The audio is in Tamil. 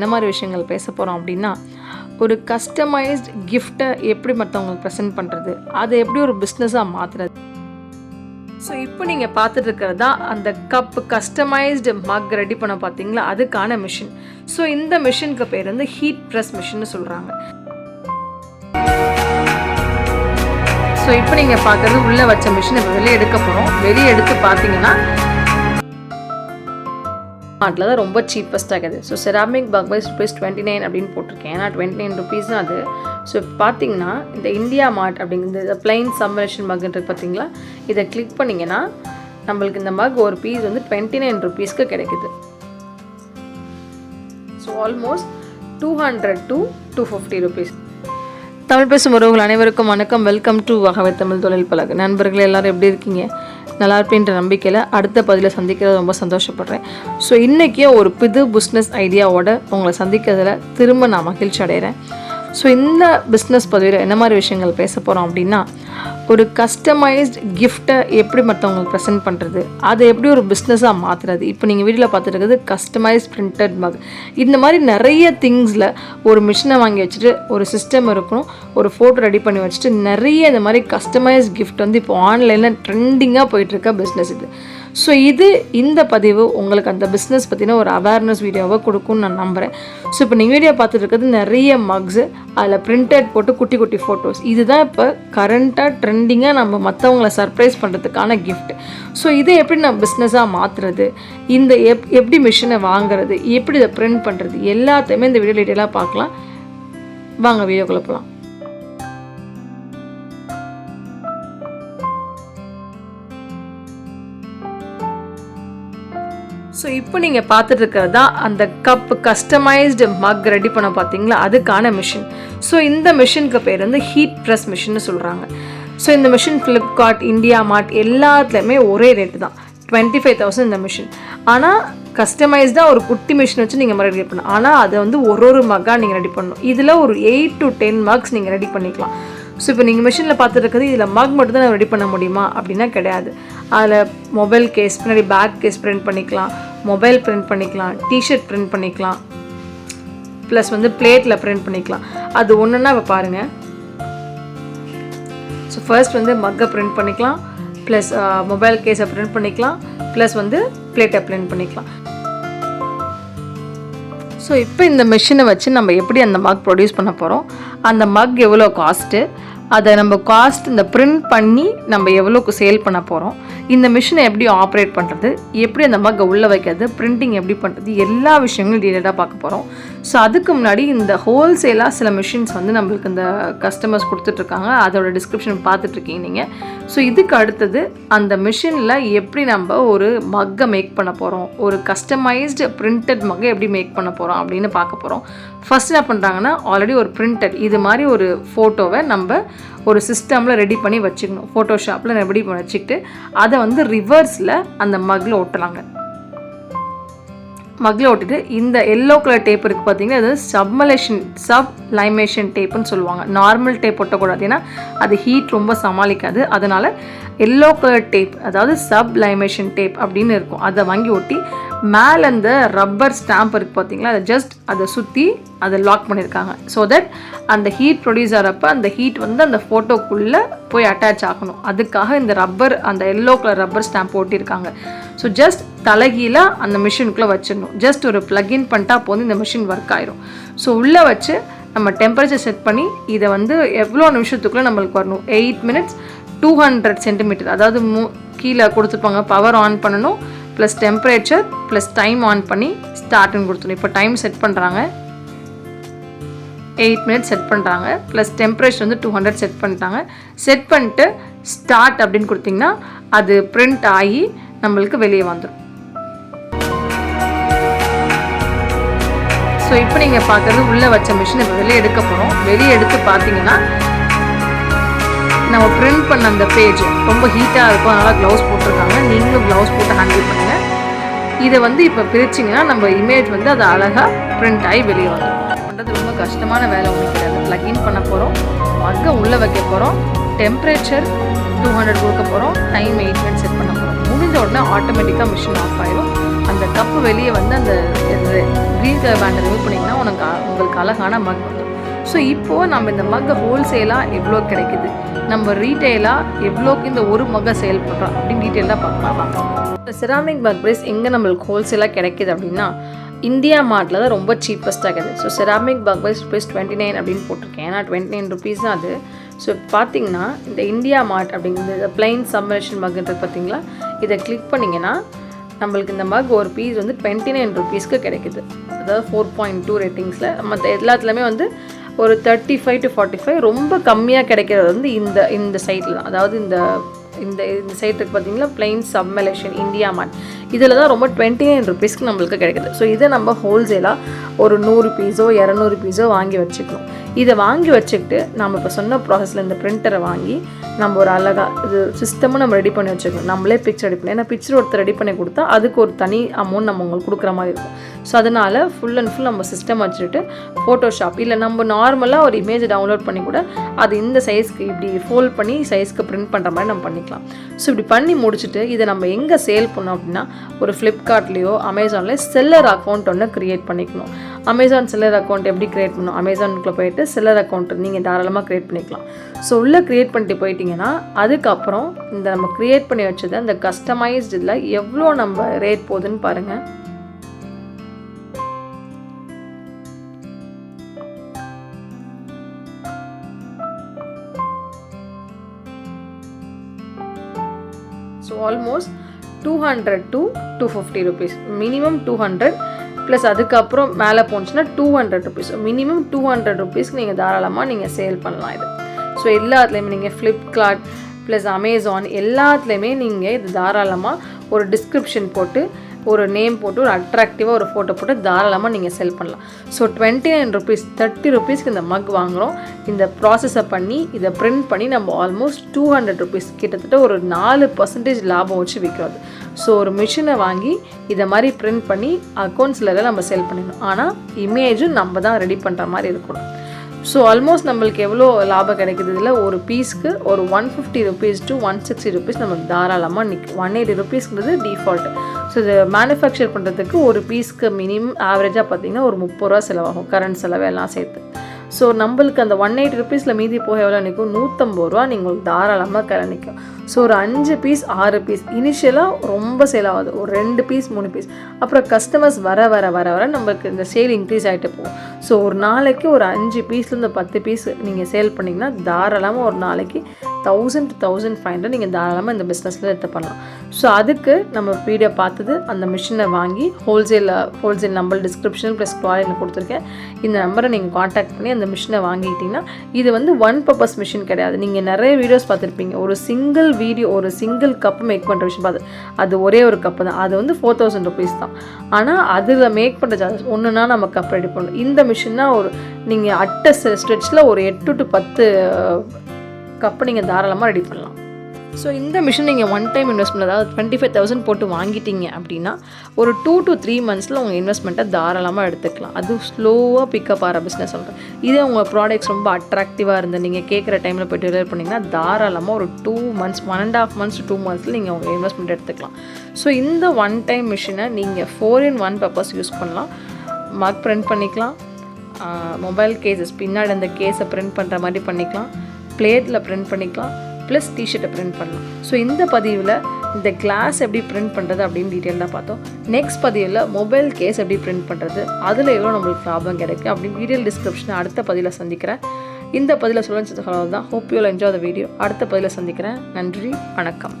என்ன மாதிரி விஷயங்கள் பேச போகிறோம் அப்படின்னா ஒரு கஸ்டமைஸ்ட் கிஃப்ட்டை எப்படி மற்றவங்களுக்கு ப்ரெசென்ட் பண்ணுறது அதை எப்படி ஒரு பிஸ்னஸாக மாற்றுறது ஸோ இப்போ நீங்கள் பார்த்துட்டு இருக்கிறது தான் அந்த கப் கஸ்டமைஸ்டு மக் ரெடி பண்ண பார்த்தீங்களா? அதுக்கான மிஷின் ஸோ இந்த மிஷினுக்கு பேர் வந்து ஹீட் ப்ரெஸ் மிஷின்னு சொல்கிறாங்க ஸோ இப்போ நீங்கள் பார்க்குறது உள்ளே வச்ச மிஷின் இப்போ வெளியே எடுக்க போகிறோம் வெளியே எடுத்து பார்த்தீங்கன்னா மார்ட்டில் தான் ரொம்ப சீப்பஸ்ட்டாக இருக்குது. So ceramic mug wise rupees twenty nine அப்படின்னு போட்டிருக்கேன். ஏன்னா டுவெண்ட்டி நைன் ருபீஸ் தான் அது. ஸோ பார்த்தீங்கன்னா இந்த இந்தியா மார்ட் அப்படிங்கிறது பிளைன் சம்மரேஷன் மக்ன்றது பார்த்தீங்களா? இதை கிளிக் பண்ணிங்கன்னா நம்மளுக்கு இந்த மக் ஒரு பீஸ் வந்து டுவெண்ட்டி நைன் ருபீஸ்க்கு கிடைக்குது. So almost two hundred to two fifty rupees Tamil பேசும் உறவுகள் அனைவருக்கும் வணக்கம். வெல்கம் டு வகவை தமிழ் தொழில் பழகு நண்பர்கள் எல்லாரும் எப்படி இருக்கீங்க? நல்லா இருப்பேன்ற நம்பிக்கையில் அடுத்த பதிவில் சந்திக்கிறது ரொம்ப சந்தோஷப்படுறேன். ஸோ இன்றைக்கே ஒரு புது பிஸ்னஸ் ஐடியாவோட உங்களை சந்திக்கிறதுல திரும்ப நான் மகிழ்ச்சி அடைகிறேன். ஸோ இந்த பிஸ்னஸ் பதவியில் என்ன மாதிரி விஷயங்கள் பேச போகிறோம் அப்படின்னா ஒரு கஸ்டமைஸ்ட் கிஃப்ட்டை எப்படி மற்றவங்களுக்கு ப்ரெசென்ட் பண்ணுறது அதை எப்படி ஒரு பிஸ்னஸாக மாற்றுறது இப்போ நீங்கள் வீட்டில் பார்த்துருக்கிறது கஸ்டமைஸ் பிரிண்டட் மக் இந்த மாதிரி நிறைய திங்ஸில் ஒரு மிஷினை வாங்கி வச்சுட்டு ஒரு சிஸ்டம் இருக்கணும் ஒரு ஃபோட்டோ ரெடி பண்ணி வச்சுட்டு நிறைய இந்த மாதிரி கஸ்டமைஸ் கிஃப்ட் வந்து இப்போ ஆன்லைனில் ட்ரெண்டிங்காக போயிட்டுருக்க பிஸ்னஸ் இது. ஸோ இது இந்த பதிவு உங்களுக்கு அந்த பிஸ்னஸ் பற்றின ஒரு அவேர்னஸ் வீடியோவை கொடுக்கும்னு நான் நம்புகிறேன் ஸோ இப்போ நீங்கள் வீடியோ பார்த்துட்டு இருக்கிறது நிறைய மக்ஸு அதில் பிரிண்டட் போட்டு குட்டி குட்டி ஃபோட்டோஸ் இதுதான் இப்போ கரண்ட்டாக ட்ரெண்டிங்காக நம்ம மற்றவங்கள சர்ப்ரைஸ் பண்ணுறதுக்கான கிஃப்ட் ஸோ இதை எப்படி நம்ம பிஸ்னஸாக மாற்றுறது இந்த எப் எப்படி மிஷினை வாங்குறது? எப்படி இதை பிரிண்ட் பண்ணுறது எல்லாத்தையுமே இந்த வீடியோ டீட்டெயிலாக பார்க்கலாம். வாங்க வீடியோக்குள்ளே போகலாம் ஸோ இப்போ நீங்கள் பார்த்துட்டு இருக்கிறது தான் அந்த கப் கஸ்டமைஸ்டு மக் ரெடி பண்ண பார்த்தீங்களா? அதுக்கான மிஷின் ஸோ இந்த மிஷினுக்கு பேர் வந்து ஹீட் ப்ரெஸ் மிஷின்னு சொல்கிறாங்க ஸோ இந்த மிஷின் ஃப்ளிப்கார்ட் இந்தியா மார்ட் எல்லாத்துலேயுமே ஒரே ரேட்டு தான். டுவெண்ட்டி ஃபைவ் தௌசண்ட் இந்த மிஷின் ஆனால் கஸ்டமைஸ்டாக ஒரு குட்டி மிஷின் வச்சு நீங்கள் ரெடி பண்ணணும் ஆனால் அதை வந்து ஒரு ஒரு மக்காக நீங்கள் ரெடி பண்ணணும். இதில் ஒரு எயிட் டு டென் மக்ஸ் நீங்கள் ரெடி பண்ணிக்கலாம். ஸோ இப்போ நீங்கள் மிஷினில் பார்த்துட்டு இதில் மக் மட்டும் தான் ரெடி பண்ண முடியுமா? அப்படின்னா கிடையாது. அதில் மொபைல் கேஸ் பின்னாடி பேக் கேஸ் பிரிண்ட் பண்ணிக்கலாம். மொபைல் பிரிண்ட் பண்ணிக்கலாம். டிஷர்ட் பிரிண்ட் பண்ணிக்கலாம். ப்ளஸ் வந்து பிளேட்டில் பிரிண்ட் பண்ணிக்கலாம். அது ஒன்றுன்னா இப்போ பாருங்கள் ஸோ ஃபர்ஸ்ட் வந்து மக்கை பிரிண்ட் பண்ணிக்கலாம். ப்ளஸ் மொபைல் கேஸை பிரிண்ட் பண்ணிக்கலாம். ப்ளஸ் வந்து பிளேட்டை பிரிண்ட் பண்ணிக்கலாம். ஸோ இப்போ இந்த மிஷினை வச்சு நம்ம எப்படி அந்த மக் ப்ரொடியூஸ் பண்ண போகிறோம் அந்த மக் எவ்வளோ காஸ்ட்டு அதை நம்ம காஸ்ட் இந்த பிரிண்ட் பண்ணி நம்ம எவ்வளோக்கு சேல் பண்ண போகிறோம் இந்த மிஷினை எப்படி ஆப்ரேட் பண்ணுறது எப்படி அந்த மக்கை உள்ளே வைக்கிறது பிரிண்டிங் எப்படி பண்ணுறது எல்லா விஷயங்களும் டீட்டெயிலாக பார்க்க போகிறோம் ஸோ அதுக்கு முன்னாடி இந்த ஹோல்சேலாக சில மிஷின்ஸ் வந்து நம்மளுக்கு இந்த கஸ்டமர்ஸ் கொடுத்துட்ருக்காங்க அதோட டிஸ்கிரிப்ஷன் பார்த்துட்ருக்கீங்க நீங்கள் ஸோ இதுக்கு அடுத்தது அந்த மிஷினில் எப்படி நம்ம ஒரு மக்கை மேக் பண்ண போகிறோம் ஒரு கஸ்டமைஸ்டு பிரிண்டட் மக்கை எப்படி மேக் பண்ண போகிறோம் அப்படின்னு பார்க்க போகிறோம் ஃபஸ்ட் என்ன பண்ணுறாங்கன்னா ஆல்ரெடி ஒரு பிரிண்டட் இது மாதிரி ஒரு ஃபோட்டோவை நம்ம ஒரு சிஸ்டமில் ரெடி பண்ணி வச்சுக்கணும். ஃபோட்டோஷாப்பில் ரெடி பண்ணி வச்சுக்கிட்டு அதை வந்து ரிவர்ஸில் அந்த மக்கில் ஒட்டலாங்க. மக்கில் ஒட்டிட்டு இந்த எல்லோ கலர் டேப் இருக்குது பார்த்தீங்கன்னா அது சப்மலேஷன் சப் லைமேஷன் டேப்புன்னு சொல்லுவாங்க. நார்மல் டேப் ஒட்டக்கூடாது. ஏன்னா அது ஹீட் ரொம்ப சமாளிக்காது. அதனால் எல்லோ கலர் டேப் அதாவது சப் லைமேஷன் டேப் அப்படின்னு இருக்கும். அதை வாங்கி ஒட்டி மேலே அந்த ரப்பர் ஸ்டாம்ப் இருக்குது பார்த்தீங்களா அதை ஜஸ்ட் அதை சுற்றி அதை லாக் பண்ணியிருக்காங்க ஸோ தட் அந்த ஹீட் ப்ரொடியூஸ் ஆகிறப்ப அந்த ஹீட் வந்து அந்த ஃபோட்டோக்குள்ளே போய் அட்டாச் ஆகணும். அதுக்காக இந்த ரப்பர் அந்த எல்லோ கலர் ரப்பர் ஸ்டாம்ப் ஓட்டியிருக்காங்க ஸோ ஜஸ்ட் தலைகீழாக அந்த மிஷினுக்குள்ளே வச்சிடணும். ஜஸ்ட் ஒரு ப்ளக்இன் பண்ணிட்டா போதும் இந்த மிஷின் ஒர்க் ஆயிரும். ஸோ உள்ளே வச்சு நம்ம டெம்பரேச்சர் செட் பண்ணி இதை வந்து எவ்வளோ நிமிஷத்துக்குள்ளே நம்மளுக்கு வரணும்? Eight minutes two hundred centimetre அதாவது மூ கீழே கொடுத்துருப்பாங்க. பவர் ஆன் பண்ணணும். Plus temperature plus time on பண்ணி ஸ்டார்ட்னு கொடுத்துணும் இப்போ டைம் செட் பண்ணுறாங்க எயிட் மினிட்ஸ் செட் பண்ணுறாங்க ப்ளஸ் டெம்பரேச்சர் வந்து டூ ஹண்ட்ரட் செட் பண்ணிட்டாங்க. செட் பண்ணிட்டு ஸ்டார்ட் அப்படின்னு கொடுத்திங்கன்னா அது பிரிண்ட் ஆகி நம்மளுக்கு வெளியே வந்துடும் ஸோ இப்போ நீங்கள் பார்க்குறது உள்ளே வச்ச மிஷின் இப்போ வெளியே எடுக்க போகிறோம் வெளியே எடுத்து பார்த்தீங்கன்னா நம்ம பிரிண்ட் பண்ண அந்த பேஜ் ரொம்ப ஹீட்டாக இருக்கும் அதனால் க்ளவுஸ் போட்டிருக்காங்க. நீங்களும் க்ளவுஸ் போட்டு ஹேண்டில் பண்ணுங்கள் இதை வந்து இப்போ பிரிச்சிங்கன்னா நம்ம இமேஜ் வந்து அது அழகாக பிரிண்ட் ஆகி வெளியே வந்துடும் பண்ணுறது ரொம்ப கஷ்டமான வேலை ஒன்று கிடையாது ப்ளக்இன் பண்ண போகிறோம் மக்கை உள்ளே வைக்க போகிறோம் டெம்பரேச்சர் டூ ஹண்ட்ரட் கொடுக்க போகிறோம் டைம் எயிட் மினிட்ஸ் செட் பண்ண போகிறோம் முடிஞ்ச உடனே ஆட்டோமேட்டிக்காக மிஷின் ஆஃப் ஆயிடும் அந்த கப்பு வெளியே வந்து அந்த க்ரீன் கலர் பேண்டை ரிமூவ் பண்ணிங்கன்னா உனக்கு உங்களுக்கு அழகான மக் வந்துடும் ஸோ இப்போது நம்ம இந்த மக்கை ஹோல்சேலாக எவ்வளோ கிடைக்குது? நம்ம ரீட்டெயிலாக எவ்வளோக்கு இந்த ஒரு மக்கை சேல் பண்ணுறோம் அப்படின்னு டீட்டெயிலாக பார்க்கலாம் இந்த செராமிக் மக் பிரைஸ் எங்கே நம்மளுக்கு ஹோல்சேலாக கிடைக்குது அப்படின்னா இந்தியா மார்ட்டில் தான் ரொம்ப சீப்பஸ்ட்டாக கிடைக்குது so ceramic mug price rupees twenty nine அப்படின்னு போட்டிருக்கேன். ஏன்னா டுவெண்ட்டி நைன் ருபீஸ் தான் அது. ஸோ பார்த்தீங்கன்னா இந்த இந்தியா மார்ட் அப்படிங்கிறது பிளைன் சம்மரேஷன் மக்ன்றது பார்த்தீங்களா? இதை கிளிக் பண்ணிங்கன்னா நம்மளுக்கு இந்த மக் ஒரு பீஸ் வந்து டுவெண்ட்டி நைன் ருபீஸ்க்கு கிடைக்குது. அதாவது ஃபோர் பாயிண்ட் டூ ரேட்டிங்ஸில் மற்ற எல்லாத்துலேயுமே வந்து ஒரு thirty five to forty five ரொம்ப கம்மியாக கிடைக்கிறது வந்து இந்த இந்த சைட்டில் தான். அதாவது இந்த இந்த இந்த சைட் இருக்கு பார்த்தீங்களா பிளைன் சப்மலேஷன் இந்தியா மார்ட் இதில் தான் ரொம்ப டுவெண்ட்டி நைன் ருபீஸ்க்கு நம்மளுக்கு கிடைக்குது. ஸோ இதை நம்ம ஹோல்சேலாக ஒரு நூறு பீஸோ இரநூறு பீஸோ வாங்கி வச்சுக்கணும். இதை வாங்கி வச்சுக்கிட்டு நம்ம இப்போ சொன்ன ப்ராசஸில் இந்த பிரிண்டரை வாங்கி நம்ம ஒரு அழகாக இது சிஸ்டமும் நம்ம ரெடி பண்ணி வச்சுக்கணும். நம்மளே பிக்சர் ரெடி பண்ணி ஏன்னா பிக்சர் ஒருத்தர் ரெடி பண்ணி கொடுத்தா அதுக்கு ஒரு தனி அமௌண்ட் நம்ம உங்களுக்கு கொடுக்குற மாதிரி இருக்கும். ஸோ அதனால் ஃபுல் அண்ட் ஃபுல் நம்ம சிஸ்டம் வச்சுட்டு ஃபோட்டோஷாப் இல்லை நம்ம நார்மலாக ஒரு இமேஜ் டவுன்லோட் பண்ணி கூட அது இந்த சைஸ்க்கு இப்படி ஃபோல்ட் பண்ணி சைஸ்க்கு பிரிண்ட் பண்ணுற மாதிரி நம்ம பண்ணிக்கலாம். ஸோ இப்படி பண்ணி முடிச்சுட்டு இதை நம்ம எங்கே சேல் பண்ணோம் அப்படின்னா ஒரு ஃப்ளிப்கார்ட்லேயோ அமேசான்லேயோ செல்லர் அக்கௌண்ட் ஒன்று க்ரியேட் பண்ணிக்கணும். அமேசான் செல்லர் அக்கௌண்ட் எப்படி க்ரியேட் பண்ணணும்? அமேசானுக்குள்ளே போயிட்டு செல்லர் அக்கௌண்ட் நீங்கள் தாராளமாக க்ரியேட் பண்ணிக்கலாம். ஸோ உள்ளே க்ரியேட் பண்ணிட்டு போயிட்டீங்கன்னா அதுக்கப்புறம் இந்த நம்ம க்ரியேட் பண்ணி வச்சது அந்த கஸ்டமைஸ்டு இதில் எவ்வளோ நம்ம ரேட் போகுதுன்னு பாருங்கள் so almost two hundred to two fifty rupees minimum two hundred plus அதுக்கப்புறம் மேலே போணுச்சுன்னா two hundred rupees minimum two hundred ருபீஸ்க்கு நீங்கள் தாராளமாக நீங்கள் சேல் பண்ணலாம் இது. ஸோ எல்லாத்துலேயுமே நீங்கள் ஃப்ளிப்கார்ட் ப்ளஸ் அமேசான் எல்லாத்துலேயுமே நீங்கள் இது தாராளமாக ஒரு டிஸ்கிரிப்ஷன் போட்டு ஒரு நேம் போட்டு ஒரு அட்ராக்டிவாக ஒரு ஃபோட்டோ போட்டு தாராளமாக நீங்கள் செல் பண்ணலாம். So twenty nine rupees thirty ருபீஸ்க்கு இந்த மக் வாங்குகிறோம் இந்த ப்ராசஸை பண்ணி இதை பிரிண்ட் பண்ணி நம்ம ஆல்மோஸ்ட் டூ ஹண்ட்ரட் ருபீஸ் கிட்டத்தட்ட ஒரு நாலு பர்சன்டேஜ் லாபம் வச்சு விற்கிறது ஸோ ஒரு மிஷினை வாங்கி இதை மாதிரி பிரிண்ட் பண்ணி அக்கௌண்ட்ஸில் நம்ம செல் பண்ணிடணும். ஆனால் இமேஜும் நம்ம தான் ரெடி பண்ணுற மாதிரி இருக்கணும். ஸோ ஆல்மோஸ்ட் நம்மளுக்கு எவ்வளோ லாபம் கிடைக்குது? இதில் ஒரு பீஸ்க்கு ஒரு one fifty rupees to one sixty rupees நமக்கு தாராளமாக நிற்கும் ஒன் எயிட்டி ருபீஸ்ங்கிறது டிஃபால்ட் ஸோ இது மேனுஃபேக்சர் பண்ணுறதுக்கு ஒரு பீஸ்க்கு மினிமம் ஆவரேஜாக பார்த்தீங்கன்னா ஒரு முப்பது ரூபா செலவாகும் கரண்ட் செலவு எல்லாம் சேர்த்து. ஸோ நம்மளுக்கு அந்த ஒன் எயிட்டி ருபீஸில் மீதி போக எவ்வளோ நிற்கும் நூற்றம்பது ரூபா நீங்கள் தாராளமாக கரை நிற்கும் ஸோ ஒரு அஞ்சு பீஸ் ஆறு பீஸ் இனிஷியலாக ரொம்ப சேல் ஆகுது. ஒரு ரெண்டு பீஸ் மூணு பீஸ் அப்புறம் கஸ்டமர்ஸ் வர வர வர வர நம்மளுக்கு இந்த சேல் இன்க்ரீஸ் ஆகிட்டு போகும். ஸோ ஒரு நாளைக்கு ஒரு அஞ்சு பீஸ்லேருந்து பத்து பீஸ் நீங்கள் சேல் பண்ணிங்கன்னா தாராளமாக ஒரு நாளைக்கு thousand to thousand five hundred நீங்கள் தாராளமாக இந்த பிஸ்னஸில் எடுத்து பண்ணலாம். ஸோ அதுக்கு நம்ம வீடியோ பார்த்தது அந்த மிஷினை வாங்கி ஹோல்சேலில் ஹோல்சேல் நம்பர் டிஸ்கிரிப்ஷன் ப்ளஸ் குவாலிட்டியில் கொடுத்துருக்கேன். இந்த நம்பரை நீங்கள் காண்டாக்ட் பண்ணி அந்த மிஷினை வாங்கிக்கிட்டிங்கன்னா இது வந்து ஒன் பர்பஸ் மிஷின் கிடையாது. நீங்கள் நிறைய வீடியோஸ் பார்த்துருப்பீங்க. ஒரு சிங்கிள் வீடியோ ஒரு சிங்கிள் கப் மேக் பண்ணுற விஷயம். பார்த்து அது ஒரே ஒரு கப்பு தான். அது வந்து ஃபோர் தௌசண்ட் ருபீஸ் தான். ஆனால் அதில் மேக் பண்ணுற சார்ஜஸ் ஒன்றுனா நம்ம கப் ரெடி பண்ணணும். இந்த மிஷின்னா ஒரு நீங்கள் அட்டை ஸ்ட்ரெச்சில் ஒரு எட்டு டு பத்து கப்பு நீங்கள் தாராளமாக ரெடி பண்ணலாம். ஸோ இந்த மிஷின் நீங்கள் ஒன் டைம் இன்வெஸ்ட்மெண்ட் அதாவது டுவெண்ட்டி ஃபைவ் தௌசண்ட் போட்டு வாங்கிட்டீங்க அப்படின்னா ஒரு டூ டு த்ரீ மந்த்ஸில் உங்கள் இன்வெஸ்ட்மெண்ட்டை தாராளமாக எடுத்துக்கலாம். அது ஸ்லோவாக பிக்கப் ஆகிற பிஸ்னஸ் சொல்கிறேன் இதே உங்கள் ப்ராடக்ட்ஸ் ரொம்ப அட்ராக்டிவாக இருந்து நீங்கள் கேட்குற டைமில் போய்ட்டு டெலிவர் பண்ணிங்கன்னா தாராளமாக ஒரு two months one and half months two மந்த்ஸில் நீங்கள் உங்கள் இன்வெஸ்ட்மெண்ட் எடுத்துக்கலாம். ஸோ இந்த ஒன் டைம் மிஷினை நீங்கள் four in one purpose use பண்ணலாம். மார்க் பிரிண்ட் பண்ணிக்கலாம். மொபைல் கேசஸ் பின்னாடி அந்த கேஸை பிரிண்ட் பண்ணுற மாதிரி பண்ணிக்கலாம். பிளேட்டில் பிரிண்ட் பண்ணிக்கலாம். ப்ளஸ் டிஷர்ட்டை பிரிண்ட் பண்ணலாம். ஸோ இந்த பதிவில் இந்த கிளாஸ் எப்படி பிரிண்ட் பண்ணுறது அப்படின்னு டீட்டெயிலாக பார்த்தோம். நெக்ஸ்ட் பதிவில் மொபைல் கேஸ் எப்படி பிரிண்ட் பண்ணுறது அதில் எவ்வளோ நம்மளுக்கு லாபம் கிடைக்கும் அப்படின்னு டீட்டெயில் டிஸ்கிரிப்ஷனை அடுத்த பதிவில் சந்திக்கிறேன். இந்த பதிவில் சொல்ல தான் hope you'll enjoy the video அடுத்த பதிவில் சந்திக்கிறேன். நன்றி வணக்கம்.